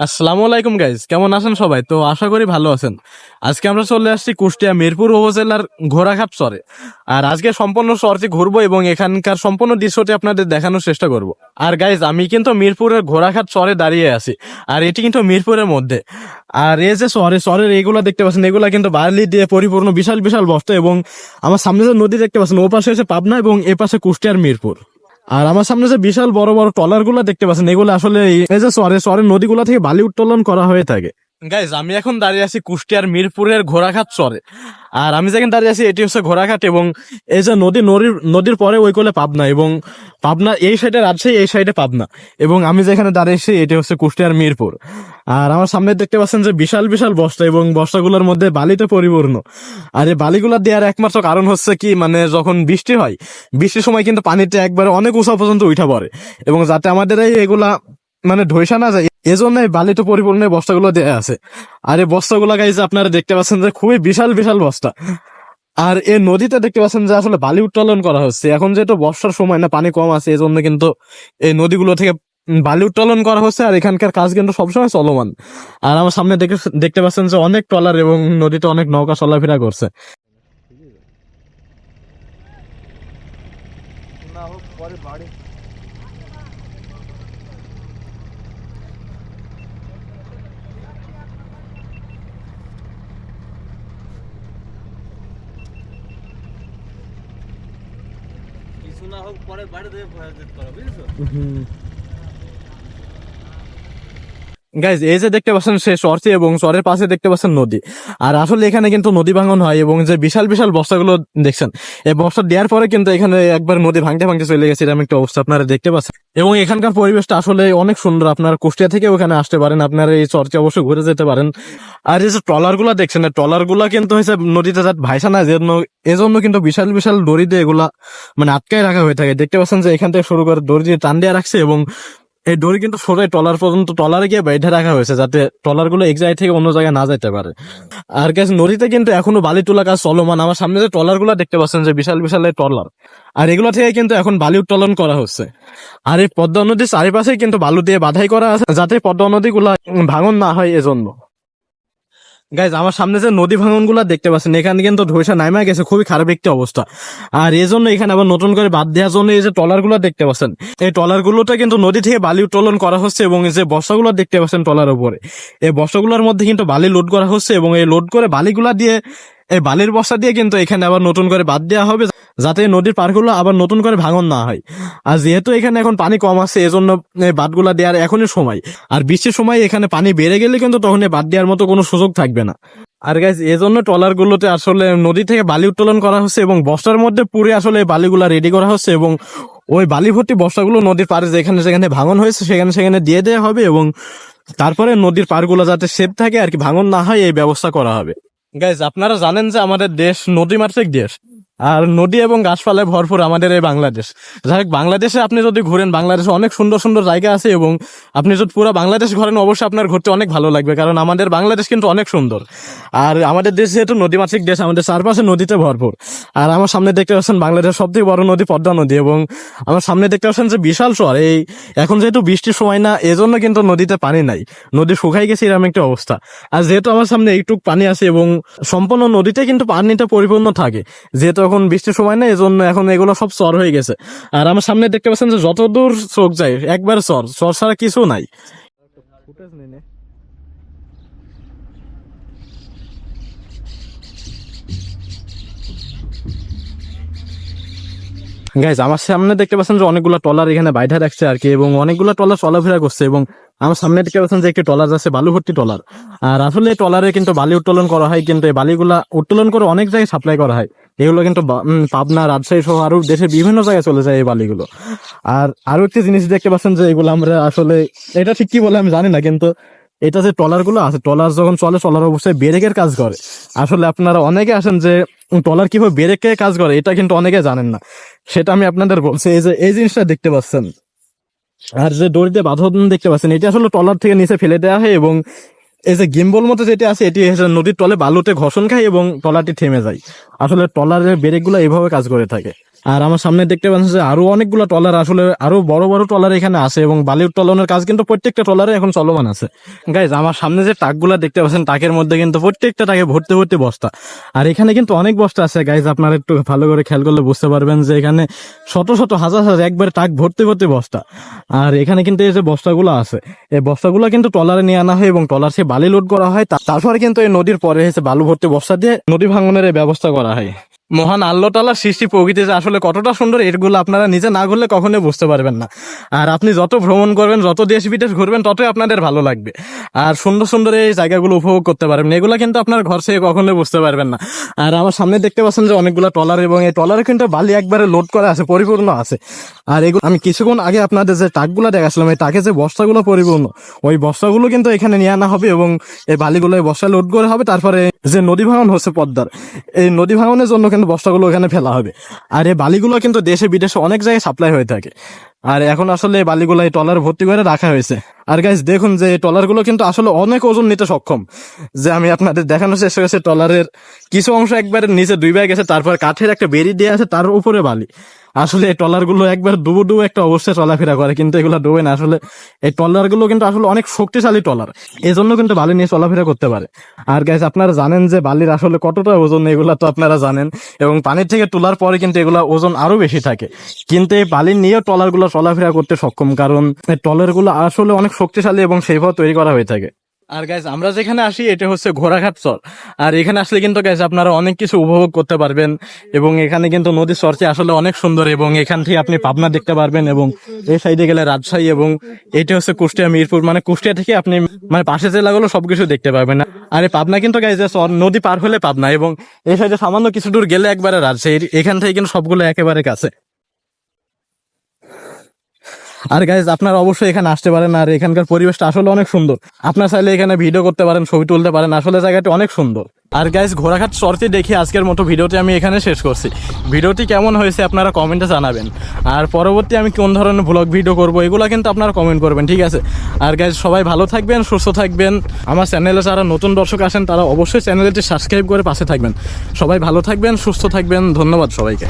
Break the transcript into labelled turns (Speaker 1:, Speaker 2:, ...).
Speaker 1: আসসালামু আলাইকুম গাইজ কেমন আছেন সবাই? তো আশা করি ভালো আছেন। আজকে আমরা চলে আসছি কুষ্টিয়া মিরপুর উপজেলার ঘোড়াঘাট চরে। আর আজকে সম্পূর্ণ চরটি ঘুরবো এবং এখানকার সম্পূর্ণ দৃশ্যটি আপনাদের দেখানোর চেষ্টা করব। আর গাইজ আমি কিন্তু মিরপুরের ঘোড়াঘাট চরে দাঁড়িয়ে আছি। আর এটি কিন্তু মিরপুরের মধ্যে। আর এই যে চরে চরের এগুলা দেখতে পাচ্ছেন, এগুলা কিন্তু বার্লি দিয়ে পরিপূর্ণ বিশাল বিশাল বস্তা এবং আমার সামনে যে নদী দেখতে পাচ্ছেন ও পাশে হচ্ছে পাবনা এবং এ পাশে কুষ্টিয়ার মিরপুর। আর আমার সামনে যে বিশাল বড় বড় ট্রলারগুলো দেখতে পাচ্ছেন, এগুলো আসলে এই যে সরে সরের নদীগুলা থেকে বালি উত্তোলন করা হয়ে থাকে। গাইজ আমি এখন দাঁড়িয়ে আছি কুষ্টিয়ার মিরপুরের ঘোড়াঘাট চরে। আর আমি যেখানে দাঁড়িয়ে আছি, এটি হচ্ছে ঘোড়াঘাট এবং এই যে নদী, নদীর নদীর পরে ওই কোলে পাবনা এবং পাবনা, এই সাইডে রাজশাহী, এই সাইডে পাবনা। এবং আমি যেখানে দাঁড়িয়েছি এটি হচ্ছে কুষ্টিয়ার মিরপুর। আর আমার সামনে দেখতে পাচ্ছেন যে বিশাল বিশাল বস্তা এবং বস্তাগুলোর মধ্যে বালিতে পরিপূর্ণ। আর এই বালিগুলা দেওয়ার একমাত্র কারণ হচ্ছে কি মানে যখন বৃষ্টি হয়, বৃষ্টির সময় কিন্তু পানিতে একবারে অনেক উঁচা পর্যন্ত উঠা পড়ে। এবং যাতে আমাদের এই এগুলা মানে ধৈসা না যায় এজন্য এই বালিতে পরিপূর্ণ বস্তাগুলো দেয়া আছে। আর এই বস্তাগুলো গাইছে আপনারা দেখতে পাচ্ছেন যে খুবই বিশাল বিশাল বস্তা। আর এই নদীতে দেখতে পাচ্ছেন যে আসলে বালি উত্তোলন করা হচ্ছে। এখন যেহেতু বর্ষার সময় না, পানি কম আছে এই জন্য কিন্তু এই নদীগুলো থেকে বালি উত্তোলন করা হচ্ছে, আর এখানকার কাজ কিন্তু সবসময় চলমান। আর আমার সামনে দেখে, দেখতে পাচ্ছেন যে অনেক ট্রলার এবং নদীতে অনেক নৌকা চলাফেরা করছে।
Speaker 2: না হোক, পরে বাড়ি। থেকে পরে যেতে পারো বুঝেছ?
Speaker 1: গাইজ এই যে দেখতে পাচ্ছেন, সে চরটি এবং চরের পাশে দেখতে পাচ্ছেন নদী। আর আসলে এখানে কিন্তু নদী ভাঙন হয় এবং যে বিশাল বিশাল বস্তাগুলো দেখছেন, এই বস্তা দেওয়ার পরে কিন্তু এখানে একবার নদী ভাঙতে ভাঙতে চলে গেছে, এরকম একটা অবস্থা আপনারা দেখতে পাচ্ছেন। এবং এখানকার পরিবেশটা আসলে অনেক সুন্দর, আপনারা কুষ্টিয়া থেকে ওখানে আসতে পারেন, আপনারা এই চর্চে অবশ্যই ঘুরে যেতে পারেন। আর এই যে ট্রলারগুলা দেখছেন ট্রলারগুলা কিন্তু হয়েছে নদীতে যাতে ভাইসা না যেন এজন্য কিন্তু বিশাল বিশাল দড়ি দিয়ে এগুলা মানে আটকায় রাখা হয়ে থাকে। দেখতে পাচ্ছেন যে এখান থেকে শুরু করে দড়ি দিয়ে টান দিয়ে রাখছে এবং এই দড়ি কিন্তু সরে টলার পর্যন্ত টলারে গিয়ে বেঁধে রাখা হয়েছে যাতে ট্রলারগুলো এক জায়গায় থেকে অন্য জায়গায় না যাইতে পারে। আর গ্যাস নদীতে কিন্তু এখনও বালি তোলা কাজ চলমান। আমার সামনে যে ট্রলারগুলো দেখতে পাচ্ছেন যে বিশাল বিশাল এই ট্রলার। আর এগুলো থেকে কিন্তু এখন বালি উত্তোলন করা হচ্ছে। আর এই পদ্মা নদীর চারিপাশে কিন্তু বালু দিয়ে বাধাই করা আছে যাতে পদ্মা নদী গুলা ভাঙন না হয় এজন্য। গাইজ আমার সামনে যে নদী ভাঙনগুলা দেখতে পাচ্ছেন, এখানে কিন্তু ধৈসা নামা গেছে, খুবই খারাপ একটি অবস্থা। আর এই জন্য এখানে আবার নতুন করে বাদ দেওয়ার জন্য এই যে টলারগুলো দেখতে পাচ্ছেন, এই টলার গুলোতে কিন্তু নদী থেকে বালি উত্তোলন করা হচ্ছে এবং এই যে বর্ষাগুলো দেখতে পাচ্ছেন টলার উপরে। এই বর্ষাগুলোর মধ্যে কিন্তু বালি লোড করা হচ্ছে এবং এই লোড করে বালিগুলা দিয়ে, এই বালির বস্তা দিয়ে কিন্তু এখানে আবার নতুন করে বাদ দেওয়া হবে। যাতে নদীর পারগুলো আবার নতুন করে ভাঙন না হয়। আর যেহেতু এখানে এখন পানি কম আছে এজন্য এই বাদগুলা দেওয়ার এখনই সময়। আর বৃষ্টির সময় এখানে পানি বেড়ে গেলে কিন্তু তখন বাদ দেওয়ার মতো কোনো সুযোগ থাকবে না। আর গাইজ এজন্য ট্রলার গুলোতে আসলে নদী থেকে বালি উত্তোলন করা হচ্ছে এবং বস্তার মধ্যে পুরে আসলে বালিগুলা রেডি করা হচ্ছে এবং ওই বালি ভর্তি বস্তাগুলো নদীর পাড়ে যেখানে যেখানে ভাঙন হয়েছে, সেখানে সেখানে দিয়ে দেওয়া হবে এবং তারপরে নদীর পাড়গুলো যাতে সেফ থাকে আর কি, ভাঙন না হয়, এই ব্যবস্থা করা হবে। গাইজ আপনারা জানেন যে আমাদের দেশ নদীমাতৃক দেশ। আর নদী এবং গাছপালায় ভরপুর আমাদের এই বাংলাদেশ। যাই হোক, বাংলাদেশে আপনি যদি ঘুরেন, বাংলাদেশে অনেক সুন্দর সুন্দর জায়গা আছে এবং আপনি যদি পুরো বাংলাদেশ ঘোরেন, অবশ্যই আপনার ঘুরতে অনেক ভালো লাগবে, কারণ আমাদের বাংলাদেশ কিন্তু অনেক সুন্দর। আর আমাদের দেশ যেহেতু নদীমাতৃক দেশ, আমাদের চারপাশে নদীতে ভরপুর। আর আমার সামনে দেখতে পাচ্ছেন বাংলাদেশের সবথেকে বড় নদী পদ্মা নদী এবং আমার সামনে দেখতে পাচ্ছেন যে বিশাল শহর। এই এখন যেহেতু বৃষ্টির সময় না, এজন্য কিন্তু নদীতে পানি নাই। নদী শুকাই গেছে, এরকম একটা অবস্থা। আর যেহেতু আমার সামনে একটুক পানি আছে এবং সম্পূর্ণ নদীতে কিন্তু পানিটা পরিপূর্ণ থাকে। যেহেতু এখন বৃষ্টির সময় না এজন্য এখন এগুলো সব চর হয়ে গেছে। আর আমার সামনে দেখতে পাচ্ছেন যে যত দূর চোখ যায়, একবার চর চর ছাড়া কিছু নাই। গাইজ আমার সামনে দেখতে পাচ্ছেন যে অনেকগুলো ট্রলার এখানে বাইধা রাখছে আর কি, এবং অনেকগুলো ট্রলার চলাফেরা করছে, এবং আমার সামনে দেখতে পাচ্ছেন যে একটি ট্রলার আছে বালু ভর্তি ট্রলার। আর আসলে ট্রলারে কিন্তু বালি উত্তোলন করা হয়, কিন্তু এই বালিগুলা উত্তোলন করে অনেক জায়গায় সাপ্লাই করা হয়। এগুলো কিন্তু পাবনা, রাজশাহী সহ আরও দেশের বিভিন্ন জায়গায় চলে যায় এই বালিগুলো। আর আরও একটি জিনিস দেখতে পাচ্ছেন যে এগুলো আমরা আসলে, এটা ঠিক কি বলে আমি জানি না, কিন্তু এটা যে ট্রলারগুলো আছে, ট্রলার যখন চলে, ট্রলার অবশ্যই ব্রেকের কাজ করে। আসলে আপনারা অনেকে আসেন যে ট্রলার কীভাবে ব্রেকে কাজ করে, এটা কিন্তু অনেকে জানেন না। সেটা আমি আপনাদের বলছি, এই যে, এই জিনিসটা দেখতে পাচ্ছেন। আর যে দড়িতে বাঁধন দেখতে পাচ্ছেন, এটি আসলে টলার থেকে নিচে ফেলে দেওয়া হয় এবং এই যে গিম্বল মতো যেটি আছে, এটি নদীর তলে বালুতে ঘর্ষণ খায় এবং ট্রলারটি থেমে যায়। আসলে ট্রলারের ব্রেকগুলো এইভাবে কাজ করে থাকে। আর আমার সামনে দেখতে পাচ্ছেন যে আরও অনেকগুলো ট্রলার আসলে আরও বড় বড় ট্রলার এখানে আছে এবং বালি উত্তোলনের কাজ কিন্তু প্রত্যেকটা ট্রলারে এখন চলমান আছে। গাইজ আমার সামনে যে টাকগুলো দেখতে পাচ্ছেন টাকের মধ্যে কিন্তু প্রত্যেকটা টাকে ভর্তি ভর্তি বস্তা। আর এখানে কিন্তু অনেক বস্তা আছে। গাইজ আপনারা একটু ভালো করে খেয়াল করলে বুঝতে পারবেন যে এখানে শত শত, হাজার হাজার একবার টাক ভর্তি ভর্তি বস্তা। আর এখানে কিন্তু এই যে বস্তাগুলো আছে, এই বস্তাগুলো কিন্তু ট্রলারে নিয়ে আনা হয় এবং ট্রলার সে বালি লোড করা হয় তারপরে কিন্তু এই নদীর পরে এসে বালু ভর্তি বস্তা দিয়ে নদী ভাঙনের ব্যবস্থা করা হয়। মহান আল্লাহ সৃষ্টি প্রকৃতি যে আসলে কতটা সুন্দর এগুলো আপনারা নিজে না ঘুরলে কখনোই বুঝতে পারবেন না। আর আপনি যত ভ্রমণ করবেন, যত দেশ বিদেশ ঘুরবেন, ততই আপনাদের ভালো লাগবে। আর সুন্দর সুন্দর এই জায়গাগুলো উপভোগ করতে পারবেন এগুলো কিন্তু আপনার ঘর থেকে কখনোই বুঝতে পারবেন না। আর আমার সামনে দেখতে পাচ্ছেন যে অনেকগুলো ট্রলার এবং এই ট্রলারে কিন্তু বালি একবারে লোড করা আছে, পরিপূর্ণ আছে। আর এগুলো, আমি কিছুক্ষণ আগে আপনাদের যে টাকগুলো দেখাছিলাম এই টাকে যে বস্তাগুলো পরিপূর্ণ, ওই বস্তাগুলো কিন্তু এখানে নিয়ে আনা হবে এবং এই বালিগুলো এই বস্তায় লোড করে হবে। তারপরে যে নদী ভাঙন হচ্ছে পদ্মার, এই নদী ভাঙনের জন্য কিন্তু বস্তাগুলো ওখানে ফেলা হবে। আর এই বালিগুলো কিন্তু দেশে বিদেশে অনেক জায়গায় সাপ্লাই হয়ে থাকে। আর এখন আসলে বালিগুলো এই টলার ভর্তি করে রাখা হয়েছে। আর গাইজ দেখুন যে এই টলারগুলো কিন্তু আসলে অনেক ওজন নিতে সক্ষম। যে আমি আপনাদের দেখানো শেষ হয়েছে টলারের কিছু অংশ একবার নিচে দুই ভাগ গেছে, তারপর কাঠের একটা বেরি দিয়ে আছে, তার উপরে বালি। আসলে এই টলারগুলো একবার ডুবো ডুবো একটা অবস্থায় চলাফেরা করে, কিন্তু এগুলো ডুবে না। আসলে এই টলারগুলো কিন্তু আসলে অনেক শক্তিশালী টলার এই জন্য কিন্তু বালি নিয়ে চলাফেরা করতে পারে। আর গাইজ আপনারা জানেন যে বালির আসলে কতটা ওজন, এগুলা তো আপনারা জানেন। এবং পানির থেকে তোলার পরে কিন্তু এগুলা ওজন আরও বেশি থাকে। কিন্তু এই বালি নিয়েও ট্রলারগুলো চলাফেরা করতে সক্ষম, কারণ ট্রলারগুলো আসলে অনেক শক্তিশালী এবং সেইভাবে তৈরি করা হয়ে থাকে। আর গাইজ আমরা যেখানে আসি, এটা হচ্ছে ঘোড়াঘাট চর। আর এখানে আসলে কিন্তু গাইজ আপনারা অনেক কিছু উপভোগ করতে পারবেন এবং এখানে কিন্তু নদীর চরটি আসলে অনেক সুন্দর এবং এখান থেকে আপনি পাবনা দেখতে পারবেন এবং এই সাইডে গেলে রাজশাহী এবং এটা হচ্ছে কুষ্টিয়া, মিরপুর মানে কুষ্টিয়া থেকে আপনি মানে পাশে জেলাগুলো সবকিছু দেখতে পারবেন। আর এই পাবনা কিন্তু গাইজ চর নদী পার হলে পাবনা এবং এই সাইডে সামান্য কিছু দূর গেলে একবারে রাজশাহী এখান থেকে কিন্তু সবগুলো একেবারে কাছে। আর গাইজ আপনারা অবশ্যই এখানে আসতে পারেন আর এখানকার পরিবেশটা আসলে অনেক সুন্দর। আপনার চাইলে এখানে ভিডিও করতে পারেন, ছবি তুলতে পারেন, আসলে জায়গাটি অনেক সুন্দর। আর গাইজ ঘোড়াঘাট চরতে দেখে আজকের মতো ভিডিওটি আমি এখানে শেষ করছি। ভিডিওটি কেমন হয়েছে আপনারা কমেন্টে জানাবেন। আর পরবর্তী আমি কোন ধরনের ব্লগ ভিডিও করব, এগুলো কিন্তু আপনারা কমেন্ট করবেন, ঠিক আছে? আর গাইজ সবাই ভালো থাকবেন, সুস্থ থাকবেন। আমার চ্যানেলে যারা নতুন দর্শক আসেন, তারা অবশ্যই চ্যানেলটি সাবস্ক্রাইব করে পাশে থাকবেন। সবাই ভালো থাকবেন, সুস্থ থাকবেন, ধন্যবাদ সবাইকে।